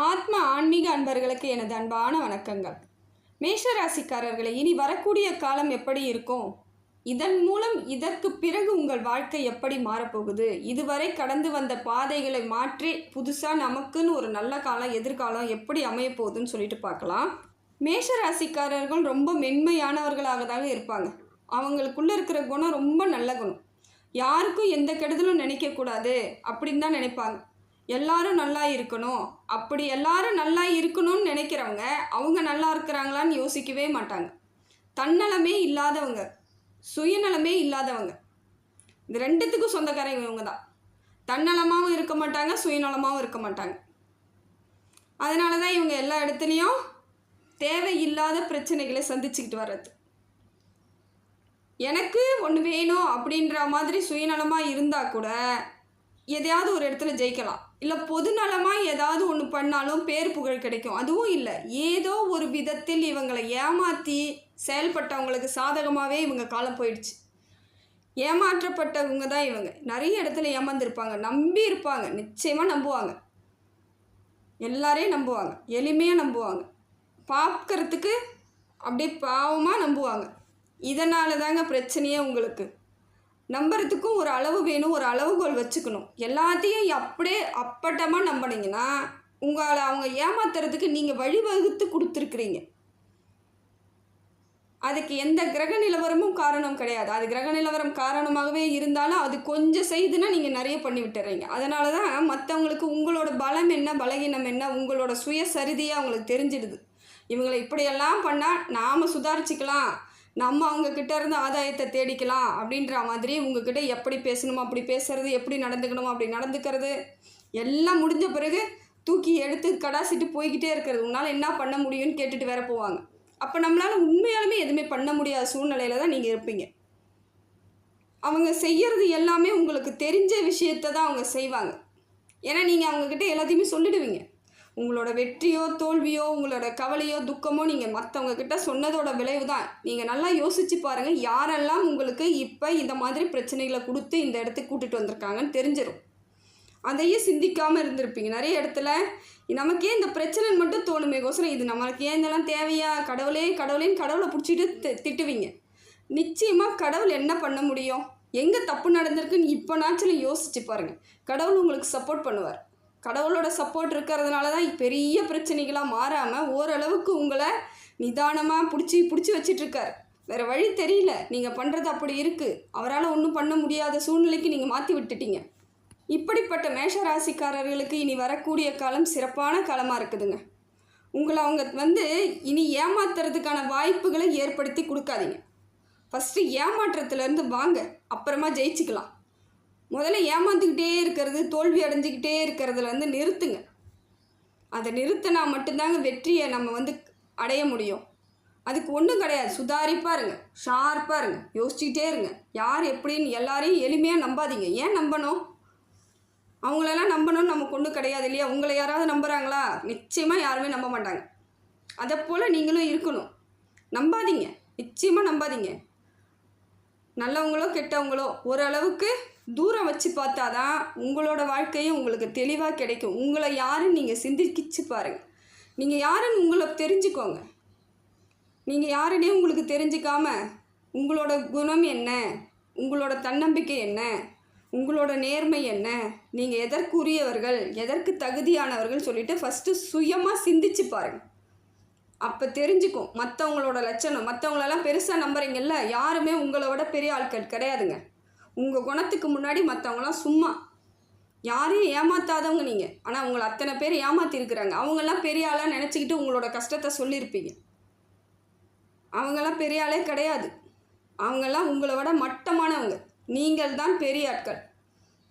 ஆத்ம ஆன்மீக அன்பர்களுக்கு எனது அன்பான வணக்கங்கள். மேஷராசிக்காரர்களை இனி வரக்கூடிய காலம் எப்படி இருக்கும்? இதன் மூலம் இதற்கு பிறகு உங்கள் வாழ்க்கை எப்படி மாறப்போகுது? இதுவரை கடந்து வந்த பாதைகளை மாற்றி புதுசாக நமக்குன்னு ஒரு நல்ல காலம் எதிர்காலம் எப்படி அமையப்போகுதுன்னு சொல்லிட்டு பார்க்கலாம். மேஷ ராசிக்காரர்கள் ரொம்ப மென்மையானவர்களாக தாங்க இருப்பாங்க. அவங்களுக்குள்ளே இருக்கிற குணம் ரொம்ப நல்ல குணம். யாருக்கும் எந்த கெடுதலும் நினைக்கக்கூடாது அப்படின்னு தான் நினைப்பாங்க. எல்லாரும் நல்லா இருக்கணும். அப்படி எல்லாரும் நல்லா இருக்கணும்னு நினைக்கிறவங்க அவங்க நல்லா இருக்கிறாங்களான்னு யோசிக்கவே மாட்டாங்க. தன்னலமே இல்லாதவங்க சுயநலமே இல்லாதவங்க. இந்த ரெண்டுத்துக்கும் சொந்தக்காரங்க இவங்க தான். தன்னலமாகவும் இருக்க மாட்டாங்க சுயநலமாகவும் இருக்க மாட்டாங்க. அதனால தான் இவங்க எல்லா இடத்துலையும் தேவையில்லாத பிரச்சனைகளை சந்திச்சுக்கிட்டு வர்றது. எனக்கு ஒன்று வேணும் அப்படின்ற மாதிரி சுயநலமாக இருந்தால் கூட எதையாவது ஒரு இடத்துல ஜெயிக்கலாம். இல்லை பொதுநலமாக ஏதாவது ஒன்று பண்ணாலும் பேர் புகழ் கிடைக்கும். அதுவும் இல்லை. ஏதோ ஒரு விதத்தில் இவங்களை ஏமாற்றி செயல்பட்டவங்களுக்கு சாதகமாகவே இவங்க காலம் போயிடுச்சு. ஏமாற்றப்பட்டவங்க தான் இவங்க. நிறைய இடத்துல ஏமாந்துருப்பாங்க. நம்பி இருப்பாங்க. நிச்சயமாக நம்புவாங்க. எல்லாரையும் நம்புவாங்க. எளிமையாக நம்புவாங்க. பார்க்கறதுக்கு அப்படியே பாவமாக நம்புவாங்க. இதனால தாங்க பிரச்சனையே உங்களுக்கு. நம்புறதுக்கும் ஒரு அளவு வேணும் ஒரு அளவுகோல் வச்சுக்கணும். எல்லாத்தையும் அப்படியே அப்பட்டமாக நம்பினீங்கன்னா உங்களை அவங்க ஏமாத்துறதுக்கு நீங்கள் வழிவகுத்து கொடுத்துருக்குறீங்க. அதுக்கு எந்த கிரக நிலவரமும் காரணம் கிடையாது. அது கிரக நிலவரம் காரணமாகவே இருந்தாலும் அது கொஞ்சம் செய்துன்னா நீங்கள் நிறைய பண்ணி விட்டுறீங்க. அதனால தான் மற்றவங்களுக்கு உங்களோட பலம் என்ன பலகீனம் என்ன உங்களோட சுயசரிதியாக அவங்களுக்கு தெரிஞ்சிடுது. இவங்களை இப்படியெல்லாம் பண்ணால் நாம் சுதாரிச்சுக்கலாம். நம்ம அவங்கக்கிட்ட இருந்து ஆதாயத்தை தேடிக்கலாம் அப்படின்ற மாதிரி உங்ககிட்ட எப்படி பேசணுமோ அப்படி பேசுறது எப்படி நடந்துக்கணுமோ அப்படி நடந்துக்கிறது எல்லாம் முடிஞ்ச பிறகு தூக்கி எடுத்து கடாசிட்டு போய்கிட்டே இருக்கிறது. உன்னால் என்ன பண்ண முடியும்னு கேட்டுட்டு வேற போவாங்க. அப்போ நம்மளால் உண்மையாலுமே எதுவுமே பண்ண முடியாத சூழ்நிலையில தான் நீங்கள் இருப்பீங்க. அவங்க செய்யறது எல்லாமே உங்களுக்கு தெரிஞ்ச விஷயத்தை தான் அவங்க செய்வாங்க. ஏன்னா நீங்கள் அவங்கக்கிட்ட எல்லாத்தையுமே சொல்லிடுவீங்க. உங்களோட வெற்றியோ தோல்வியோ உங்களோட கவலையோ துக்கமோ நீங்கள் மற்றவங்க கிட்ட சொன்னதோட விளைவு தான் நீங்கள் நல்லா யோசிச்சு பாருங்கள் யாரெல்லாம் உங்களுக்கு இப்போ இந்த மாதிரி பிரச்சனைகளை கொடுத்து இந்த இடத்துக்கு கூட்டிகிட்டு வந்திருக்காங்கன்னு தெரிஞ்சிடும் அதையே சிந்திக்காமல் இருந்திருப்பீங்க. நிறைய இடத்துல நமக்கே இந்த பிரச்சனை மட்டும் தோணுமே கோசரம். இது நம்மளுக்கு ஏன் இதெல்லாம் தேவையா? கடவுளே கடவுளேன்னு கடவுளை பிடிச்சிட்டு திட்டுவீங்க. நிச்சயமாக கடவுள் என்ன பண்ண முடியும்? எங்கே தப்பு நடந்திருக்குன்னு இப்போனாச்சும் யோசிச்சு பாருங்கள் கடவுள் உங்களுக்கு சப்போர்ட் பண்ணுவார். கடவுளோட சப்போர்ட் இருக்கிறதுனால தான் பெரிய பிரச்சனைகளாக மாறாமல் ஓரளவுக்கு உங்களை நிதானமாக பிடிச்சி பிடிச்சி வச்சிட்ருக்கார் வேறு வழி தெரியல. நீங்கள் பண்ணுறது அப்படி இருக்குது அவரால் ஒன்றும் பண்ண முடியாத சூழ்நிலைக்கு நீங்கள் மாற்றி விட்டுட்டீங்க. இப்படிப்பட்ட மேஷ ராசிக்காரர்களுக்கு இனி வரக்கூடிய காலம் சிறப்பான காலமாக இருக்குதுங்க. உங்களை அவங்க வந்து இனி ஏமாத்துறதுக்கான வாய்ப்புகளை ஏற்படுத்தி கொடுக்காதீங்க. ஃபஸ்ட்டு ஏமாற்றத்துலேருந்து வாங்க. அப்புறமா ஜெயிச்சுக்கலாம். முதல்ல ஏமாந்துக்கிட்டே இருக்கிறது தோல்வி அடைஞ்சிக்கிட்டே இருக்கிறதுல வந்து நிறுத்துங்க. அதை நிறுத்தினா மட்டும்தாங்க வெற்றியை நம்ம வந்து அடைய முடியும். அதுக்கு ஒன்றும் கிடையாது. சுதாரிப்பாக இருங்க. ஷார்ப்பாக இருங்க. யோசிச்சுக்கிட்டே இருங்க. யார் எப்படின்னு எல்லாரையும் எளிமையாக நம்பாதீங்க. ஏன் நம்பணும்? அவங்களெல்லாம் நம்பணும்னு நமக்கு ஒன்றும் கிடையாது இல்லையா? உங்களை யாராவது நம்புகிறாங்களா நிச்சயமாக யாருமே நம்ப மாட்டாங்க. அதை போல் நீங்களும் இருக்கணும். நம்பாதீங்க. நிச்சயமாக நம்பாதீங்க. நல்லவங்களோ கெட்டவங்களோ ஓரளவுக்கு தூரம் வச்சு பார்த்தா தான் உங்களோட வாழ்க்கையும் உங்களுக்கு தெளிவாக கிடைக்கும். உங்களை யாருன்னு நீங்கள் சிந்திக்கிச்சு பாருங்கள் நீங்கள் யாருன்னு உங்களை தெரிஞ்சுக்கோங்க. நீங்கள் யாருன்னே உங்களுக்கு தெரிஞ்சுக்காம உங்களோட குணம் என்ன? உங்களோட தன்னம்பிக்கை என்ன? உங்களோட நேர்மை என்ன? நீங்கள் எதற்குரியவர்கள்? எதற்கு தகுதியானவர்கள் சொல்லிட்டு ஃபஸ்ட்டு சுயமாக சிந்திச்சு பாருங்கள் அப்போ தெரிஞ்சுக்கும். மற்றவங்களோட லட்சணம். மற்றவங்களெல்லாம் பெருசாக நம்புறீங்கல்ல? யாருமே உங்களை விட பெரிய ஆட்கள் கிடையாதுங்க. உங்கள் குணத்துக்கு முன்னாடி மற்றவங்களாம் சும்மா. யாரையும் ஏமாத்தாதவங்க நீங்கள் ஆனால் உங்களை அத்தனை பேர் ஏமாத்திருக்கிறாங்க. அவங்கெல்லாம் பெரிய ஆளாக நினச்சிக்கிட்டு உங்களோட கஷ்டத்தை சொல்லியிருப்பீங்க. அவங்கெல்லாம் பெரிய ஆளே கிடையாது. அவங்கெல்லாம் உங்களை விட மட்டமானவங்க. நீங்கள் தான் பெரிய ஆட்கள்.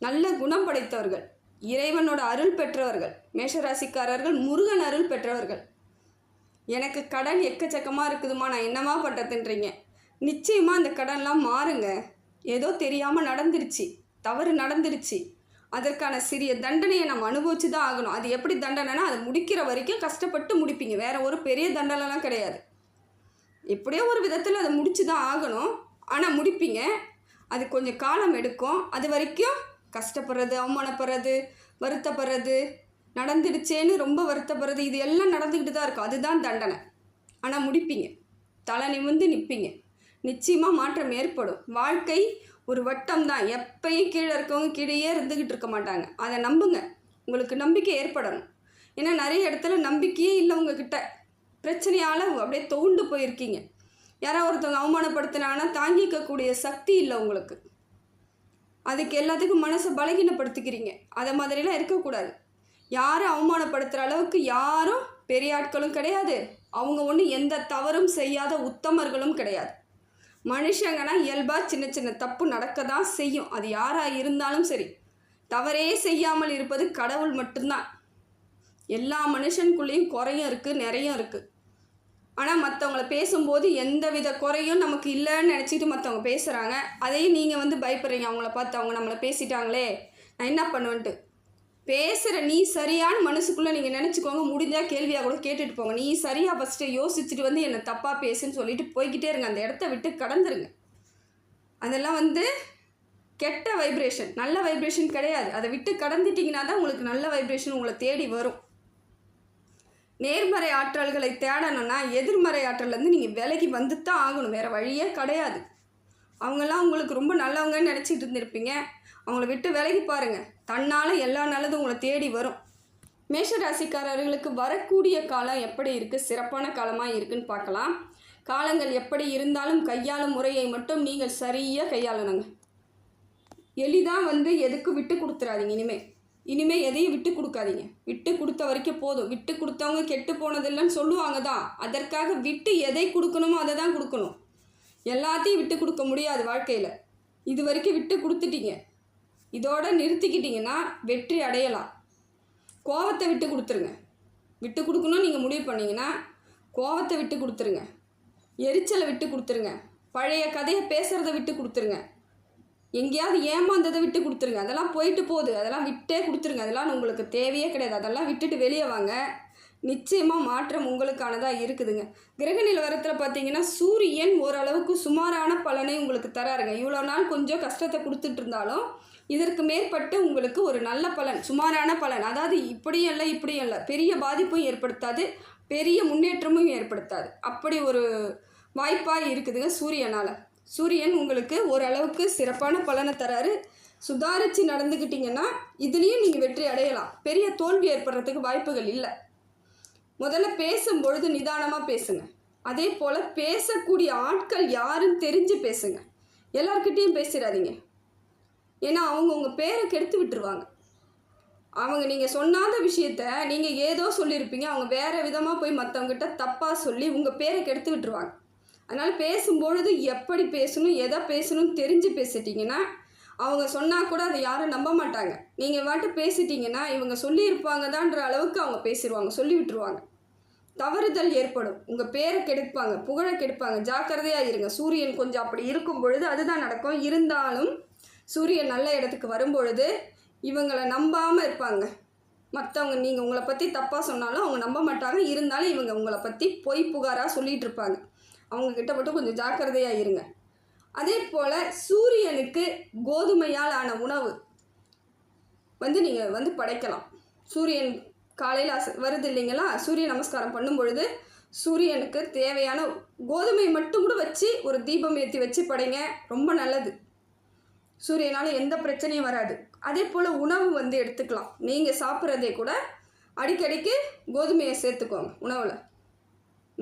நல்ல குணம் படைத்தவர்கள். இறைவனோட அருள் பெற்றவர்கள். மேஷராசிக்காரர்கள் முருகன் அருள் பெற்றவர்கள். எனக்கு கடன் எக்கச்சக்கமாக இருக்குதுமா நான் என்னமா பண்ணுறதுன்றீங்க நிச்சயமாக அந்த கடன்லாம் மாறுங்க. ஏதோ தெரியாமல் நடந்துருச்சு. தவறு நடந்துருச்சு. அதற்கான சிறிய தண்டனையை நம்ம அனுபவிச்சு தான் ஆகணும். அது எப்படி தண்டனைனா அது முடிக்கிற வரைக்கும் கஷ்டப்பட்டு முடிப்பீங்க. வேறு ஒரு பெரிய தண்டனைலாம் கிடையாது. எப்படியோ ஒரு விதத்தில் அதை முடிச்சு தான் ஆகணும். ஆனால் முடிப்பீங்க. அது கொஞ்சம் காலம் எடுக்கும். அது வரைக்கும் கஷ்டப்படுறது அவமானப்படுறது வருத்தப்படுறது நடந்துடுச்சேன்னு ரொம்ப வருத்தப்படுறது இது எல்லாம் நடந்துக்கிட்டு தான் இருக்கும். அதுதான் தண்டனை. ஆனால் முடிப்பீங்க. தலை நிமிந்து நிற்பீங்க நிச்சயமாக மாற்றம் ஏற்படும். வாழ்க்கை ஒரு வட்டம் தான் எப்பயும் கீழே இருக்கவங்க கீழேயே இருந்துக்கிட்டு இருக்க மாட்டாங்க. அதை நம்புங்க. உங்களுக்கு நம்பிக்கை ஏற்படணும். ஏன்னா நிறைய இடத்துல நம்பிக்கையே இல்லை உங்ககிட்ட. பிரச்சனையால் அப்படியே தோண்டு போயிருக்கீங்க. யாராவது ஒருத்தவங்க அவமானப்படுத்தினாங்கன்னா தாங்கிக்கக்கூடிய சக்தி இல்லை உங்களுக்கு. அதுக்கு எல்லாத்துக்கும் மனசை பலகீனப்படுத்திக்கிறீங்க. அதை மாதிரிலாம் இருக்கக்கூடாது. யாரும் அவமானப்படுத்துகிற அளவுக்கு யாரும் பெரிய ஆட்களும் கிடையாது. அவங்க ஒன்றும் எந்த தவறும் செய்யாத உத்தமர்களும் கிடையாது. மனுஷங்கன்னா இயல்பாக சின்ன சின்ன தப்பு நடக்க தான் செய்யும். அது யாராக இருந்தாலும் சரி. தவறே செய்யாமல் இருப்பது கடவுள் மட்டும்தான். எல்லா மனுஷனுக்குள்ளேயும் குறையும் இருக்குது நிறையும் இருக்குது ஆனால் மற்றவங்கள பேசும்போது எந்த வித குறையும் நமக்கு இல்லைன்னு நினச்சிட்டு மற்றவங்க பேசுகிறாங்க அதையும் நீங்கள் வந்து பயப்படுறீங்க. அவங்கள பார்த்து அவங்க நம்மளை பேசிட்டாங்களே. நான் என்ன பண்ணுவேன்ட்டு? பேசுகிற நீ சரியான மனசுக்குள்ளே நீங்கள் நினச்சிக்கோங்க முடிஞ்சால் கேள்வியாக கூட கேட்டுட்டு போங்க. நீ சரியாக ஃபஸ்ட்டு யோசிச்சுட்டு வந்து என்னை தப்பாக பேசுன்னு சொல்லிட்டு போய்கிட்டே இருங்க. அந்த இடத்த விட்டு கடந்துருங்க. அதெல்லாம் வந்து கெட்ட வைப்ரேஷன் நல்ல வைப்ரேஷன் கிடையாது. அதை விட்டு கடந்துட்டிங்கன்னா தான் உங்களுக்கு நல்ல வைப்ரேஷன் உங்களை தேடி வரும். நேர்மறை ஆற்றல்களை தேடணும்னா எதிர்மறை ஆற்றல்லேருந்து நீங்கள் விலகி வந்து தான் ஆகணும். வேறு வழியே கிடையாது. அவங்கெல்லாம் உங்களுக்கு ரொம்ப நல்லவங்கன்னு நினச்சிட்டு இருந்திருப்பீங்க. அவங்கள விட்டு விலகி பாருங்கள் தன்னால் எல்லா நல்லதும் உங்களை தேடி வரும். மேஷ ராசிக்காரர்களுக்கு வரக்கூடிய காலம் எப்படி இருக்குது சிறப்பான காலமாக இருக்குன்னு பார்க்கலாம். காலங்கள் எப்படி இருந்தாலும் கையாளும் முறையை மட்டும் நீங்கள் சரியாக கையாளணுங்க. எளிதாக வந்து எதுக்கும் விட்டு கொடுத்துறாதீங்க இனிமே. இனிமேல் எதையும் விட்டு கொடுக்காதீங்க. விட்டு கொடுத்த வரைக்கும் போதும். விட்டு கொடுத்தவங்க கெட்டு போனதில்லைன்னு சொல்லுவாங்க தான். அதற்காக விட்டு எதை கொடுக்கணுமோ அதை தான் கொடுக்கணும். எல்லாத்தையும் விட்டு கொடுக்க முடியாது வாழ்க்கையில். இது வரைக்கும் விட்டு கொடுத்துட்டீங்க. இதோட நிறுத்திக்கிட்டிங்கன்னா வெற்றி அடையலாம். கோவத்தை விட்டு கொடுத்துருங்க. விட்டு கொடுக்கணும் நீங்கள் முடிவு பண்ணிங்கன்னா கோவத்தை விட்டு கொடுத்துருங்க. எரிச்சலை விட்டு கொடுத்துருங்க. பழைய கதையை பேசுகிறத விட்டு கொடுத்துருங்க. எங்கேயாவது ஏமாந்ததை விட்டு கொடுத்துருங்க. அதெல்லாம் போயிட்டு போகுது. அதெல்லாம் விட்டே கொடுத்துருங்க. அதெல்லாம் உங்களுக்கு தேவையே கிடையாது. அதெல்லாம் விட்டுட்டு வெளியே வாங்க. நிச்சயமாக மாற்றம் உங்களுக்கானதாக இருக்குதுங்க. கிரக நிலவரத்தில் பார்த்தீங்கன்னா சூரியன் ஓரளவுக்கு சுமாரான பலனை உங்களுக்கு தராருங்க. இவ்வளோ நாள் கொஞ்சம் கஷ்டத்தை கொடுத்துட்டு இருந்தாலும் இதற்கு மேற்பட்டு உங்களுக்கு ஒரு நல்ல பலன் சுமாரான பலன். அதாவது இப்படியும் இல்லை இப்படியும் இல்லை பெரிய பாதிப்பும் ஏற்படுத்தாது பெரிய முன்னேற்றமும் ஏற்படுத்தாது. அப்படி ஒரு வாய்ப்பாக இருக்குதுங்க சூரியனால். சூரியன் உங்களுக்கு ஓரளவுக்கு சிறப்பான பலனை தராரு. சுதாரித்து நடந்துக்கிட்டிங்கன்னா இதுலேயும் நீங்கள் வெற்றி அடையலாம். பெரிய தோல்வி ஏற்படுறதுக்கு வாய்ப்புகள் இல்லை. முதல்ல பேசும்பொழுது நிதானமாக பேசுங்க. அதே போல் பேசக்கூடிய ஆட்கள் யாருன்னு தெரிஞ்சு பேசுங்க. எல்லார்கிட்டேயும் பேசிடாதீங்க. ஏன்னா அவங்க உங்கள் பேரை கெடுத்து விட்டுருவாங்க. அவங்க நீங்கள் சொன்னாத விஷயத்த நீங்கள் ஏதோ சொல்லியிருப்பீங்க அவங்க வேறு விதமாக போய் மற்றவங்ககிட்ட தப்பாக சொல்லி உங்கள் பேரை கெடுத்து விட்டுருவாங்க. அதனால் பேசும்பொழுது எப்படி பேசணும் எதை பேசணும்னு தெரிஞ்சு பேசிட்டீங்கன்னா அவங்க சொன்னால் கூட அதை யாரும் நம்ப மாட்டாங்க. நீங்கள் வாட்டு பேசிட்டிங்கன்னா இவங்க சொல்லியிருப்பாங்க தான்ற அளவுக்கு அவங்க பேசிடுவாங்க சொல்லி விட்டுருவாங்க. தவறுதல் ஏற்படும். உங்கள் பேரை கெடுப்பாங்க புகழை கெடுப்பாங்க. ஜாக்கிரதையாக இருங்க. சூரியன் கொஞ்சம் அப்படி இருக்கும் பொழுது அதுதான் நடக்கும். இருந்தாலும் சூரியன் நல்ல இடத்துக்கு வரும்பொழுது இவங்களை நம்பாமல் இருப்பாங்க. மற்றவங்க நீங்கள் உங்களை பற்றி தப்பாக சொன்னாலும் அவங்க நம்ப மாட்டாங்க. இருந்தாலும் இவங்க உங்களை பற்றி பொய் புகாராக சொல்லிகிட்டு இருப்பாங்க. அவங்க கிட்ட மட்டும் கொஞ்சம் ஜாக்கிரதையாக இருங்க. அதே போல் சூரியனுக்கு கோதுமையால் ஆன உணவு வந்து நீங்கள் வந்து படைக்கலாம். சூரியன் காலையில் அச வருது இல்லைங்களா? சூரிய நமஸ்காரம் பண்ணும் பொழுது சூரியனுக்கு தேவையான கோதுமை மட்டும் கூட வச்சு ஒரு தீபம் ஏற்றி வச்சு படைங்க. ரொம்ப நல்லது. சூரியனால் எந்த பிரச்சனையும் வராது. அதே போல் உணவு வந்து எடுத்துக்கலாம். நீங்கள் சாப்பிட்றதே கூட அடிக்கடிக்கு கோதுமையை சேர்த்துக்கோங்க உணவில்.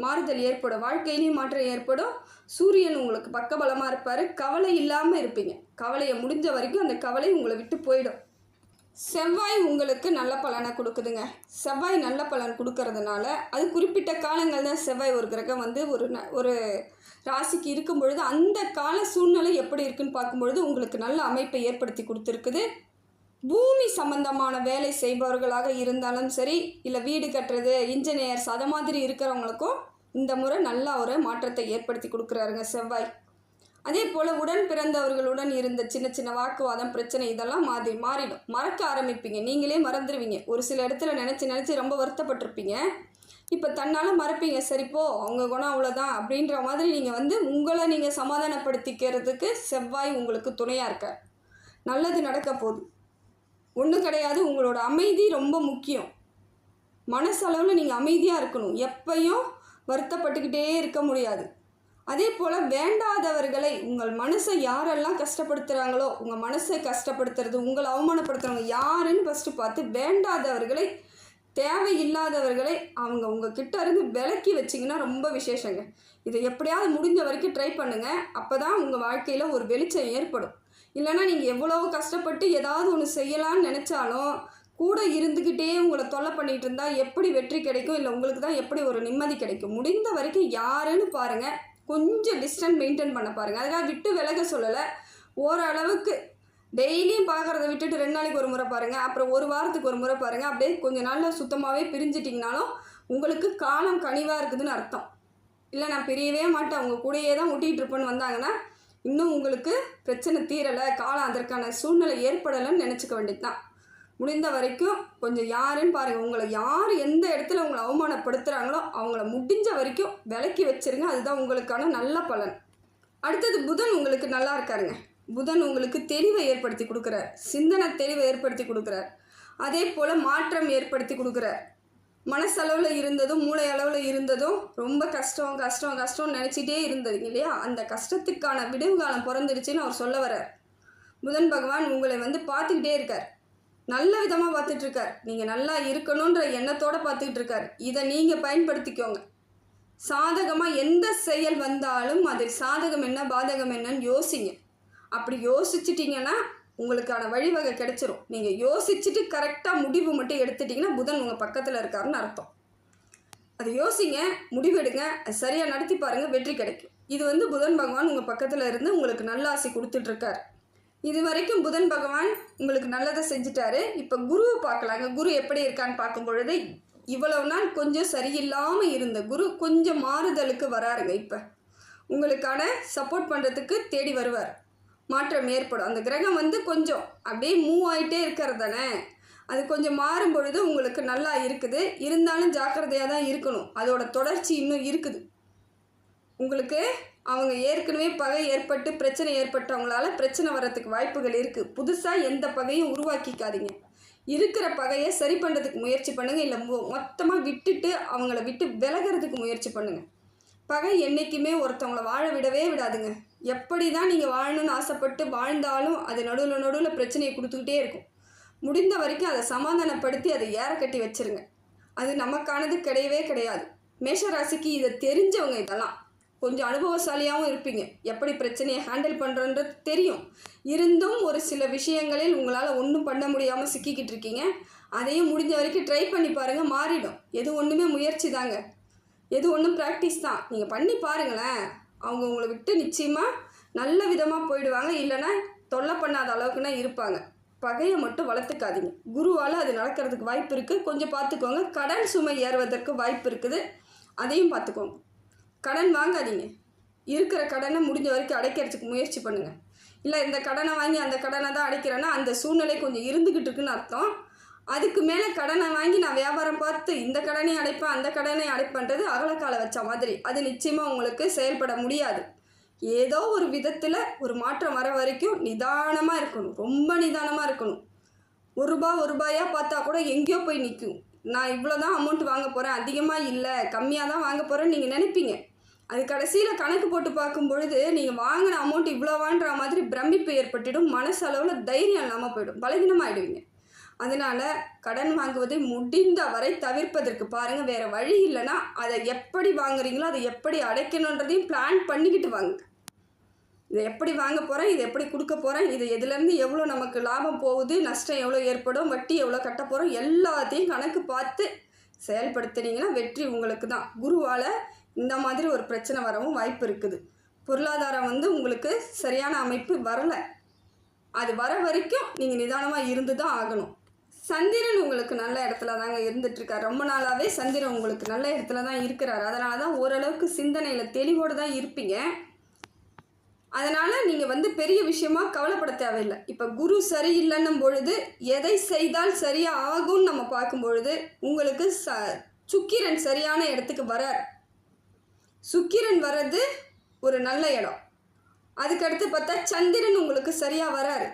மாறுதல் ஏற்படும். வாழ்க்கையிலையும் மாற்றம் ஏற்படும். சூரியன் உங்களுக்கு பக்கபலமாக இருப்பார். கவலை இல்லாமல் இருப்பீங்க. கவலையை முடிஞ்ச வரைக்கும் அந்த கவலை உங்களை விட்டு போயிடும். செவ்வாய் உங்களுக்கு நல்ல பலனை கொடுக்குதுங்க. செவ்வாய் நல்ல பலன் கொடுக்கறதுனால அது குறிப்பிட்ட காலங்கள் தான் செவ்வாய் ஒரு கிரகம் வந்து ஒரு ந ஒரு ராசிக்கு இருக்கும் பொழுது அந்த கால சூழ்நிலை எப்படி இருக்குன்னு பார்க்கும்பொழுது உங்களுக்கு நல்ல அமைப்பை ஏற்படுத்தி கொடுத்துருக்குது. பூமி சம்பந்தமான வேலை செய்பவர்களாக இருந்தாலும் சரி இல்லை வீடு கட்டுறது இன்ஜினியர்ஸ் அதை மாதிரி இருக்கிறவங்களுக்கும் இந்த முறை நல்ல ஒரு மாற்றத்தை ஏற்படுத்தி கொடுக்குறாருங்க செவ்வாய். அதே போல் உடன் பிறந்தவர்களுடன் இருந்த சின்ன சின்ன வாக்குவாதம் பிரச்சனை இதெல்லாம் மாறி மாறிடும். மறக்க ஆரம்பிப்பீங்க. நீங்களே மறந்துடுவீங்க ஒரு சில இடத்துல நினச்சி நினச்சி ரொம்ப வருத்தப்பட்டிருப்பீங்க. இப்போ தன்னால் மறப்பீங்க. சரிப்போ அவங்க குணம் அவ்வளோதான் அப்படின்ற மாதிரி நீங்கள் வந்து உங்களை நீங்கள் சமாதானப்படுத்திக்கிறதுக்கு செவ்வாய் உங்களுக்கு துணையாக இருக்க நல்லது நடக்க போகுது. ஒன்றும் கிடையாது. உங்களோட அமைதி ரொம்ப முக்கியம். மனசளவில் நீங்கள் அமைதியாக இருக்கணும். எப்பையும் வருத்தப்பட்டுக்கிட்டே இருக்க முடியாது. அதே போல் வேண்டாதவர்களை உங்கள் மனசை யாரெல்லாம் கஷ்டப்படுத்துகிறாங்களோ உங்கள் மனசை கஷ்டப்படுத்துறது உங்களை அவமானப்படுத்துகிறவங்க யாருன்னு ஃபஸ்ட்டு பார்த்து வேண்டாதவர்களை தேவையில்லாதவர்களை அவங்க உங்கள் கிட்ட இருந்து விலக்கி வச்சிங்கன்னா ரொம்ப விசேஷங்க. இதை எப்படியாவது முடிஞ்ச வரைக்கும் ட்ரை பண்ணுங்கள் அப்போ தான் உங்கள் வாழ்க்கையில் ஒரு வெளிச்சம் ஏற்படும். இல்லைன்னா நீங்கள் எவ்வளோ கஷ்டப்பட்டு ஏதாவது ஒன்று செய்யலாம்னு நினச்சாலும் கூட இருந்துக்கிட்டே உங்களை தொல்லை பண்ணிகிட்டு இருந்தால் எப்படி வெற்றி கிடைக்கும்? இல்லை உங்களுக்கு தான் எப்படி ஒரு நிம்மதி கிடைக்கும்? முடிந்த வரைக்கும் யாருன்னு பாருங்கள் கொஞ்சம் டிஸ்டன்ஸ் மெயின்டைன் பண்ண பாருங்கள் அதுக்காக விட்டு விலக சொல்லலை. ஓரளவுக்கு டெய்லியும் பார்க்குறத விட்டுட்டு ரெண்டு நாளைக்கு ஒரு முறை பாருங்கள் அப்புறம் ஒரு வாரத்துக்கு ஒரு முறை பாருங்கள் அப்படியே கொஞ்சம் நாளில் சுத்தமாகவே பிரிஞ்சிட்டிங்கனாலும் உங்களுக்கு காலம் கனிவாக இருக்குதுன்னு அர்த்தம். இல்லை நான் பிரியவே மாட்டேன். அவங்க கூடயே தான் ஒட்டிகிட்டு இருப்பேன்னு வந்தாங்கன்னா இன்னும் உங்களுக்கு பிரச்சனை தீரலை காலம் அதற்கான சூழ்நிலை ஏற்படலைன்னு நினச்சிக்க வேண்டியது தான் முடிந்த வரைக்கும் கொஞ்சம் யாருன்னு பாருங்கள் உங்களை யார் எந்த இடத்துல உங்களை அவமானப்படுத்துகிறாங்களோ அவங்கள முடிஞ்ச வரைக்கும் விலக்கி வச்சிருங்க. அதுதான் உங்களுக்கான நல்ல பலன். அடுத்தது புதன் உங்களுக்கு நல்லா இருக்காருங்க. புதன் உங்களுக்கு தெளிவை ஏற்படுத்தி கொடுக்குறார். சிந்தனை தெளிவை ஏற்படுத்தி கொடுக்குறார். அதே போல் மாற்றம் ஏற்படுத்தி கொடுக்குறார். மனசளவில் இருந்ததும் மூளை அளவில் இருந்ததும் ரொம்ப கஷ்டம் கஷ்டம் கஷ்டம்னு நினச்சிட்டே இருந்ததுங்க இல்லையா? அந்த கஷ்டத்துக்கான விடுவு காலம் பிறந்துடுச்சுன்னு அவர் சொல்ல வர்றார். புதன் பகவான் உங்களை வந்து பார்த்துக்கிட்டே இருக்கார். நல்ல விதமாக பார்த்துட்டு இருக்கார் நீங்கள் நல்லா இருக்கணுன்ற எண்ணத்தோடு பார்த்துக்கிட்டு இருக்கார் இதை நீங்கள் பயன்படுத்திக்கோங்க. சாதகமாக எந்த செயல் வந்தாலும் அதில் சாதகம் என்ன பாதகம் என்னன்னு யோசிங்க. அப்படி யோசிச்சிட்டிங்கன்னா உங்களுக்கான வழிவகை கிடைச்சிரும். நீங்கள் யோசிச்சுட்டு கரெக்டாக முடிவு மட்டும் எடுத்துட்டிங்கன்னா புதன் உங்கள் பக்கத்தில் இருக்காருன்னு அர்த்தம். அதை யோசிங்க முடிவெடுங்க அது சரியாக நடத்தி பாருங்கள் வெற்றி கிடைக்கும். இது வந்து புதன் பகவான் உங்கள் பக்கத்தில் இருந்து உங்களுக்கு நல்ல ஆசை கொடுத்துட்ருக்கார். இது வரைக்கும் புதன் பகவான் உங்களுக்கு நல்லதை செஞ்சுட்டாரு. இப்போ குருவை பார்க்கலாங்க. குரு எப்படி இருக்கான்னு பார்க்கும் பொழுது இவ்வளவு நாள் கொஞ்சம் சரியில்லாமல் இருந்த குரு கொஞ்சம் மாறுதலுக்கு வராருங்க இப்போ. உங்களுக்கான சப்போர்ட் பண்ணுறதுக்கு தேடி வருவார். மாற்றம் ஏற்படும். அந்த கிரகம் வந்து கொஞ்சம் அப்படியே மூவ் ஆகிட்டே இருக்கிறது தானே. அது கொஞ்சம் மாறும் பொழுது உங்களுக்கு நல்லா இருக்குது. இருந்தாலும் ஜாக்கிரதையாக தான் இருக்கணும். அதோட தொடர்ச்சி இன்னும் இருக்குது. உங்களுக்கு அவங்க ஏற்கனவே பகை ஏற்பட்டு பிரச்சனை ஏற்பட்டவங்களால பிரச்சனை வர்றதுக்கு வாய்ப்புகள் இருக்குது புதுசாக எந்த பகையும் உருவாக்கிக்காதீங்க. இருக்கிற பகையை சரி பண்ணுறதுக்கு முயற்சி பண்ணுங்கள் இல்லை மொத்தமாக விட்டுட்டு அவங்கள விட்டு விலகிறதுக்கு முயற்சி பண்ணுங்கள் பகை என்றைக்குமே ஒருத்தவங்களை வாழ விடவே விடாதுங்க. எப்படி தான் நீங்கள் வாழணும்னு ஆசைப்பட்டு வாழ்ந்தாலும் அது நடுவில் நடுவில் பிரச்சனையை கொடுத்துக்கிட்டே இருக்கும். முடிந்த வரைக்கும் அதை சமாதானப்படுத்தி அதை ஏற கட்டி வச்சிருங்க. அது நமக்கானது கிடையவே கிடையாது. மேஷராசிக்கு இதை தெரிஞ்சவங்க இதெல்லாம். கொஞ்சம் அனுபவசாலியாகவும் இருப்பீங்க. எப்படி பிரச்சனையை ஹேண்டில் பண்ணுறன்றது தெரியும். இருந்தும் ஒரு சில விஷயங்களில் உங்களால் ஒன்றும் பண்ண முடியாமல் சிக்கிக்கிட்டு இருக்கீங்க. அதையும் முடிஞ்ச வரைக்கும் ட்ரை பண்ணி பாருங்கள் மாறிடும். எது ஒன்றுமே முயற்சி தாங்க. எது ஒன்றும் ப்ராக்டிஸ் தான். நீங்கள் பண்ணி பாருங்களேன். அவங்க உங்களை விட்டு நிச்சயமாக நல்ல விதமாக போயிடுவாங்க. இல்லைன்னா தொல்லை பண்ணாத அளவுக்குன்னா இருப்பாங்க. பகையை மட்டும் வளர்த்துக்காதீங்க. குருவால் அது நடக்கிறதுக்கு வாய்ப்பு இருக்குது கொஞ்சம் பார்த்துக்கோங்க. கடன் சுமை ஏறுவதற்கு வாய்ப்பு இருக்குது. அதையும் பார்த்துக்கோங்க. கடன் வாங்காதீங்க. இருக்கிற கடனை முடிஞ்ச வரைக்கும் அடைக்கிறதுக்கு முயற்சி பண்ணுங்கள் இல்லை இந்த கடனை வாங்கி அந்த கடனை தான் அடைக்கிறேன்னா அந்த சூழ்நிலை கொஞ்சம் இருந்துக்கிட்டு இருக்குன்னு அர்த்தம். அதுக்கு மேலே கடனை வாங்கி நான் வியாபாரம் பார்த்து இந்த கடனை அடைப்பேன் அந்த கடனை அடைப்பேன்றது அகலக்கால வச்ச மாதிரி. அது நிச்சயமாக உங்களுக்கு செயல்பட முடியாது. ஏதோ ஒரு விதத்தில் ஒரு மாற்றம் வர வரைக்கும் நிதானமாக இருக்கணும். ரொம்ப நிதானமாக இருக்கணும். ஒரு ரூபா ஒரு ரூபாயாக பார்த்தா கூட எங்கேயோ போய் நிற்கும் நான் இவ்வளோ தான் அமௌண்ட் வாங்க போகிறேன் அதிகமாக இல்லை கம்மியாக தான் வாங்க போகிறேன்னு நீங்கள் நினைப்பீங்க. அது கடைசியில் கணக்கு போட்டு பார்க்கும் பொழுது நீங்கள் வாங்கின அமௌண்ட் இவ்வளோவான்ற மாதிரி பிரமிப்பு ஏற்பட்டுடும் மனசளவில் தைரியம் இல்லாமல் போயிடும் பலவீனமாகிடுவீங்க அதனால் கடன் வாங்குவதை முடிந்த வரை தவிர்ப்பதற்கு பாருங்கள் வேறு வழி இல்லைன்னா அதை எப்படி வாங்குறீங்களோ அதை எப்படி அடைக்கணுன்றதையும் பிளான் பண்ணிக்கிட்டு வாங்க. இதை எப்படி வாங்க போகிறேன் இதை எப்படி கொடுக்க போகிறேன் இது எதுலேருந்து எவ்வளோ நமக்கு லாபம் போகுது நஷ்டம் எவ்வளோ ஏற்படும் வட்டி எவ்வளோ கட்ட போகிறோம் எல்லாத்தையும் கணக்கு பார்த்து செயல்படுத்துனீங்கன்னா வெற்றி உங்களுக்கு தான். குருவால் இந்த மாதிரி ஒரு பிரச்சனை வரவும் வாய்ப்பு இருக்குது. பொருளாதாரம் வந்து உங்களுக்கு சரியான அமைப்பு வரலை. அது வர வரைக்கும் நீங்கள் நிதானமாக இருந்து தான் ஆகணும். சந்திரன் உங்களுக்கு நல்ல இடத்துல தாங்க இருந்துட்டுருக்கார். ரொம்ப நாளாகவே சந்திரன் உங்களுக்கு நல்ல இடத்துல தான் இருக்கிறார். அதனால தான் ஓரளவுக்கு சிந்தனையில் தெளிவோடு தான் இருப்பீங்க. அதனால் நீங்கள் வந்து பெரிய விஷயமா கவலைப்பட தேவையில்லை. இப்போ குரு சரியில்லைன்னும் பொழுது எதை செய்தால் சரியாக ஆகும்னு நம்ம பார்க்கும் பொழுது உங்களுக்கு ச சுக்கிரன் சரியான இடத்துக்கு வரார். சுக்கிரன் வர்றது ஒரு நல்ல இடம். அதுக்கடுத்து பார்த்தா சந்திரன் உங்களுக்கு சரியாக வராரு.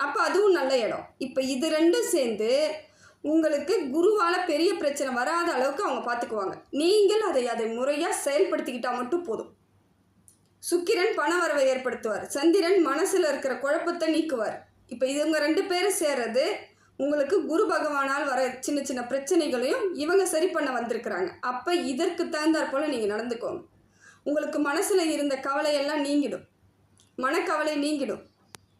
அப்போ அதுவும் நல்ல இடம். இப்போ இது ரெண்டும் சேர்ந்து உங்களுக்கு குருவால் பெரிய பிரச்சனை வராத அளவுக்கு அவங்க பார்த்துக்குவாங்க நீங்கள் அதை அதை முறையாக செயல்படுத்திக்கிட்டால் மட்டும் போதும். சுக்கிரன் பண வரவை ஏற்படுத்துவார். சந்திரன் மனசில் இருக்கிற குழப்பத்தை நீக்குவார். இப்போ இவங்க ரெண்டு பேரும் சேர்றது உங்களுக்கு குரு பகவானால் வர சின்ன சின்ன பிரச்சனைகளையும் இவங்க சரி பண்ண வந்திருக்கிறாங்க. அப்போ இதற்கு தகுந்தாற் போல் நீங்கள் நடந்துக்கோங்க. உங்களுக்கு மனசில் இருந்த கவலையெல்லாம் நீங்கிடும். மனக்கவலை நீங்கிடும்.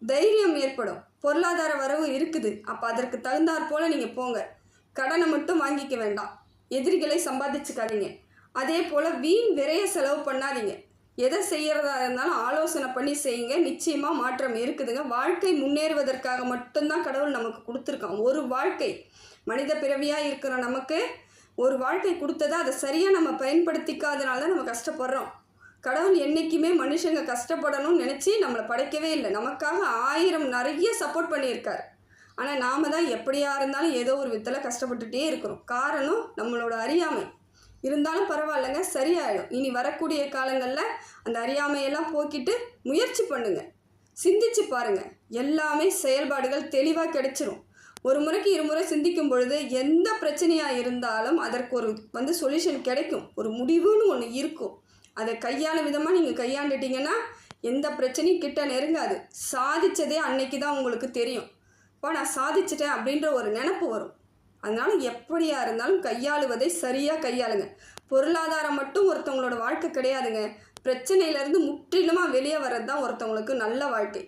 தைரியம் ஏற்படும். பொருளாதார வரவு இருக்குது. அப்போ அதற்கு தகுந்தாற் போல் நீங்கள் போங்க. கடனை மட்டும் வாங்கிக்க வேண்டாம். எதிரிகளை சம்பாதிச்சுக்காதீங்க. அதே போல் வீண் விரைய செலவு பண்ணாதீங்க. எதை செய்கிறதா இருந்தாலும் ஆலோசனை பண்ணி செய்யுங்க. நிச்சயமாக மாற்றம் இருக்குதுங்க. வாழ்க்கை முன்னேறுவதற்காக மட்டும்தான் கடவுள் நமக்கு கொடுத்துருக்கான் ஒரு வாழ்க்கை மனித பிறவியாக இருக்கிற நமக்கு ஒரு வாழ்க்கை கொடுத்ததை அதை சரியாக நம்ம பயன்படுத்திக்காதனால தான் நம்ம கஷ்டப்படுறோம். கடவுள் என்றைக்குமே மனுஷங்க கஷ்டப்படணும்னு நினச்சி நம்மளை படைக்கவே இல்லை. நமக்காக ஆயிரம் நிறைய சப்போர்ட் பண்ணியிருக்கார். ஆனால் நாம தான் எப்படியா இருந்தாலும் ஏதோ ஒரு விதத்தில் கஷ்டப்பட்டுகிட்டே இருக்கிறோம். காரணம் நம்மளோட அறியாமை. இருந்தாலும் பரவாயில்லைங்க சரியாயிடும். இனி வரக்கூடிய காலங்களில் அந்த அறியாமையெல்லாம் போக்கிட்டு முயற்சி பண்ணுங்க. சிந்திச்சு பாருங்க. எல்லாமே செயல்பாடுகள் தெளிவாக கிடைச்சிரும். ஒரு முறைக்கு இருமுறை சிந்திக்கும் பொழுது எந்த பிரச்சனையாக இருந்தாலும் அதற்கு ஒரு வந்து சொல்யூஷன் கிடைக்கும். ஒரு முடிவுன்னு ஒன்று இருக்கும். அதை கையாள விதமாக நீங்கள் கையாண்டுட்டீங்கன்னா எந்த பிரச்சனையும் கிட்ட நெருங்காது. சாதிச்சதே அன்னைக்கு தான் உங்களுக்கு தெரியும். இப்போ நான் சாதிச்சிட்டேன் அப்படின்ற ஒரு நினப்பு வரும். அதனால் எப்படியா இருந்தாலும் கையாளுவதை சரியாக கையாளுங்க. பொருளாதாரம் மட்டும் ஒருத்தவங்களோட வாழ்க்கை கிடையாதுங்க. பிரச்சனையிலேருந்து முற்றிலுமாக வெளியே வர்றது தான் ஒருத்தவங்களுக்கு நல்ல வாழ்க்கை.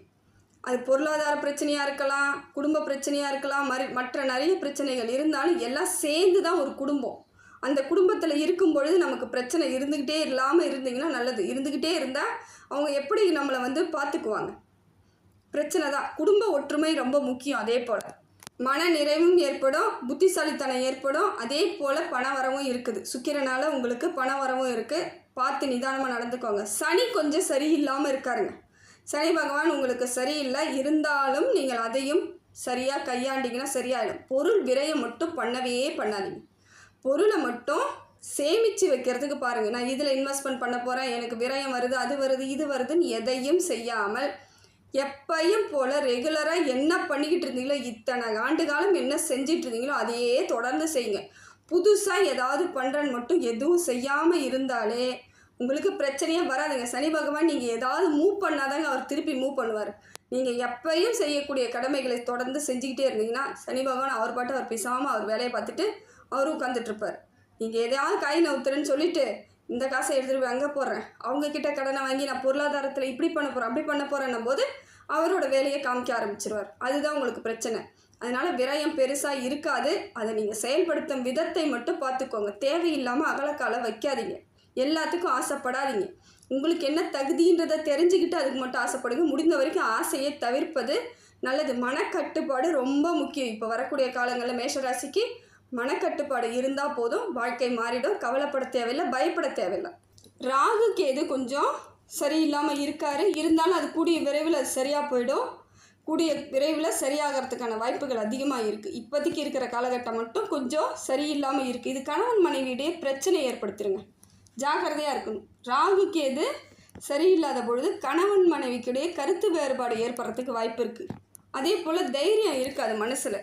அது பொருளாதார பிரச்சனையாக இருக்கலாம் குடும்ப பிரச்சனையாக இருக்கலாம் மறு மற்ற நிறைய பிரச்சனைகள் இருந்தாலும் எல்லாம் சேர்ந்து தான் ஒரு குடும்பம். அந்த குடும்பத்தில் இருக்கும் பொழுது நமக்கு பிரச்சனை இருந்துக்கிட்டே இல்லாமல் இருந்தீங்கன்னா நல்லது. இருந்துக்கிட்டே இருந்தால் அவங்க எப்படி நம்மளை வந்து பார்த்துக்குவாங்க பிரச்சனை தான் குடும்ப ஒற்றுமை ரொம்ப முக்கியம் அதே போல். மன நிறைவும் ஏற்படும் புத்திசாலித்தனம் ஏற்படும். அதே போல் பண வரவும் இருக்குது. சுக்கிரனால் உங்களுக்கு பண வரவும் இருக்குது பார்த்து நிதானமாக நடந்துக்கோங்க. சனி கொஞ்சம் சரியில்லாமல் இருக்காருங்க. சனி பகவான் உங்களுக்கு சரியில்லை. இருந்தாலும் நீங்கள் அதையும் சரியாக கையாண்டிங்கன்னா சரியாயிடும். பொருள் விரயம் மட்டும் பண்ணவே பண்ணாதீங்க. பொருளை மட்டும் சேமித்து வைக்கிறதுக்கு பாருங்கள் நான் இதில் இன்வெஸ்ட்மெண்ட் பண்ண போகிறேன் எனக்கு விரயம் வருது அது வருது இது வருதுன்னு எதையும் செய்யாமல் எப்பையும் போல் ரெகுலராக என்ன பண்ணிக்கிட்டு இருந்தீங்களோ இத்தனை ஆண்டு காலம் என்ன செஞ்சிட்டு இருந்தீங்களோ அதையே தொடர்ந்து செய்யுங்க. புதுசாக ஏதாவது பண்ணுறேன்னு மட்டும் எதுவும் செய்யாமல் இருந்தாலே உங்களுக்கு பிரச்சனையே வராதுங்க. சனி பகவான் நீங்கள் ஏதாவது மூவ் பண்ணாதாங்க அவர் திருப்பி மூவ் பண்ணுவார். நீங்கள் எப்பையும் செய்யக்கூடிய கடமைகளை தொடர்ந்து செஞ்சுக்கிட்டே இருந்தீங்கன்னா சனி பகவான் அவர் பாட்டு அவர் பேசாமல் அவர் வேலையை பார்த்துட்டு அவரும் உட்காந்துட்ருப்பார் நீங்கள் எதையாவது கை நவுத்துறேன்னு சொல்லிட்டு இந்த காசை எடுத்துகிட்டு போய் அங்கே போடுறேன். அவங்கக்கிட்ட கடனை வாங்கி நான் பொருளாதாரத்தில் இப்படி பண்ண போகிறேன் அப்படி பண்ண போகிறேன்னும் போது அவரோட வேலையை காமிக்க ஆரம்பிச்சிருவார். அதுதான் உங்களுக்கு பிரச்சனை. அதனால் விரயம் பெருசாக இருக்காது. அதை நீங்கள் செயல்படுத்தும் விதத்தை மட்டும் பார்த்துக்கோங்க. தேவையில்லாமல் அகலக்கால வைக்காதீங்க. எல்லாத்துக்கும் ஆசைப்படாதீங்க. உங்களுக்கு என்ன தகுதின்றதை தெரிஞ்சுக்கிட்டு அதுக்கு மட்டும் ஆசைப்படுங்க. முடிந்த வரைக்கும் ஆசையை தவிர்ப்பது நல்லது. மனக்கட்டுப்பாடு ரொம்ப முக்கியம். இப்போ வரக்கூடிய காலங்களில் மேஷராசிக்கு மனக்கட்டுப்பாடு இருந்தால் போதும். வாழ்க்கை மாறிடும். கவலைப்பட தேவையில்லை. பயப்பட தேவையில்லை. ராகு கேது கொஞ்சம் சரியில்லாமல் இருக்கார். இருந்தாலும் அது கூடிய விரைவில் அது சரியாக போயிடும். கூடிய விரைவில் சரியாகிறதுக்கான வாய்ப்புகள் அதிகமாக இருக்குது இப்போதைக்கு இருக்கிற காலகட்டம் மட்டும் கொஞ்சம் சரியில்லாமல் இருக்குது இது கணவன் மனைவியிடையே பிரச்சனை ஏற்படுத்திருங்க. ஜாக்கிரதையாக இருக்கணும். ராகுக்கு எது சரியில்லாத பொழுது கணவன் மனைவிக்கிடையே கருத்து வேறுபாடு ஏற்படுறதுக்கு வாய்ப்பு இருக்குது அதே போல் தைரியம் இருக்காது மனசில்.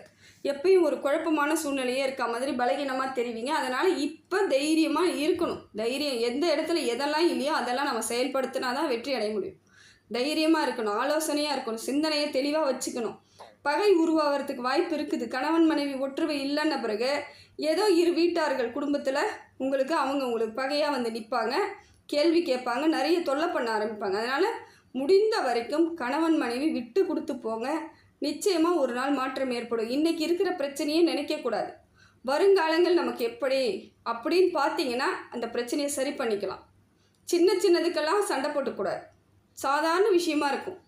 எப்பயும் ஒரு குழப்பமான சூழ்நிலையே இருக்க மாதிரி பலகீனமாக தெரிவிங்க. அதனால் இப்போ தைரியமாக இருக்கணும். தைரியம் எந்த இடத்துல எதெல்லாம் இல்லையோ அதெல்லாம் நம்ம செயல்படுத்தினா தான் வெற்றி அடைய முடியும். தைரியமாக இருக்கணும் ஆலோசனையாக இருக்கணும் சிந்தனையை தெளிவாக வச்சுக்கணும். பகை உருவாகிறதுக்கு வாய்ப்பு இருக்குது. கணவன் மனைவி ஒற்றுமை இல்லைன்ன பிறகு ஏதோ இரு வீட்டார்கள் குடும்பத்தில் உங்களுக்கு அவங்க உங்களுக்கு பகையாக வந்து நிற்பாங்க கேள்வி கேட்பாங்க நிறைய தொல்லை பண்ண ஆரம்பிப்பாங்க. அதனால் முடிந்த வரைக்கும் கணவன் மனைவி விட்டு கொடுத்து போங்க. நிச்சயமாக ஒரு நாள் மாற்றம் ஏற்படும். இன்றைக்கி இருக்கிற பிரச்சனையே நினைக்கக்கூடாது வருங்காலங்கள் நமக்கு எப்படி? அப்படின்னு பார்த்தீங்கன்னா அந்த பிரச்சனையை சரி பண்ணிக்கலாம். சின்ன சின்னதுக்கெல்லாம் சண்டை போட்டுக்கூடாது சாதாரண விஷயமா இருக்கும்.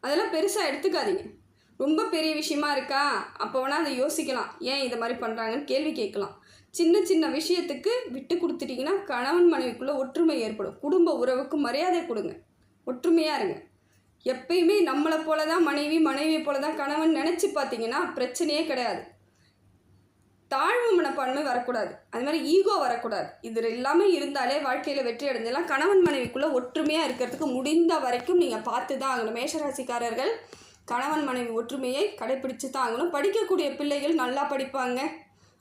அதெல்லாம் பெருசாக எடுத்துக்காதீங்க. ரொம்ப பெரிய விஷயமா இருக்கா? அப்போ வேணால் அதை யோசிக்கலாம். ஏன் இதை மாதிரி பண்ணுறாங்கன்னு கேள்வி கேட்கலாம். சின்ன சின்ன விஷயத்துக்கு விட்டு கொடுத்துட்டிங்கன்னா கணவன் மனைவிக்குள்ளே ஒற்றுமை ஏற்படும். குடும்ப உறவுக்கு மரியாதை கொடுங்க. ஒற்றுமையாக இருங்க. எப்பயுமே நம்மளை போல தான் மனைவி மனைவியை போல தான் கணவன் நினச்சி பார்த்தீங்கன்னா பிரச்சனையே கிடையாது. தாழ்வு மனப்பான்மை வரக்கூடாது. அது மாதிரி ஈகோ வரக்கூடாது. இது எல்லாமே இருந்தாலே வாழ்க்கையில் வெற்றி அடைஞ்சலாம் கணவன் மனைவிக்குள்ளே ஒற்றுமையாக இருக்கிறதுக்கு முடிந்த வரைக்கும் நீங்கள் பார்த்து தான் ஆகணும். மேஷராசிக்காரர்கள் கணவன் மனைவி ஒற்றுமையை கடைப்பிடிச்சு தான் ஆகணும். படிக்கக்கூடிய பிள்ளைகள் நல்லா படிப்பாங்க.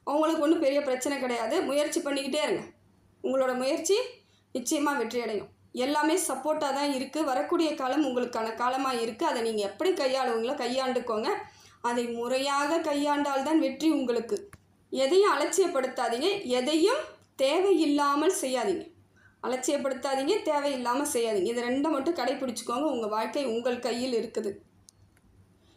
அவங்களுக்கு ஒன்றும் பெரிய பிரச்சனை கிடையாது. முயற்சி பண்ணிக்கிட்டே இருங்க. உங்களோட முயற்சி நிச்சயமாக வெற்றி அடையும் எல்லாமே சப்போர்ட்டாக தான் இருக்குது வரக்கூடிய காலம் உங்களுக்கான காலமாக இருக்குது அதை நீங்கள் எப்படி கையாளுவீங்களோ கையாண்டுக்கோங்க. அதை முறையாக கையாண்டால்தான் வெற்றி உங்களுக்கு. எதையும் அலட்சியப்படுத்தாதீங்க. எதையும் தேவையில்லாமல் செய்யாதீங்க. அலட்சியப்படுத்தாதீங்க தேவையில்லாமல் செய்யாதீங்க. இது ரெண்டை மட்டும் கடைப்பிடிச்சிக்கோங்க. உங்கள் வாழ்க்கை உங்கள் கையில் இருக்குது.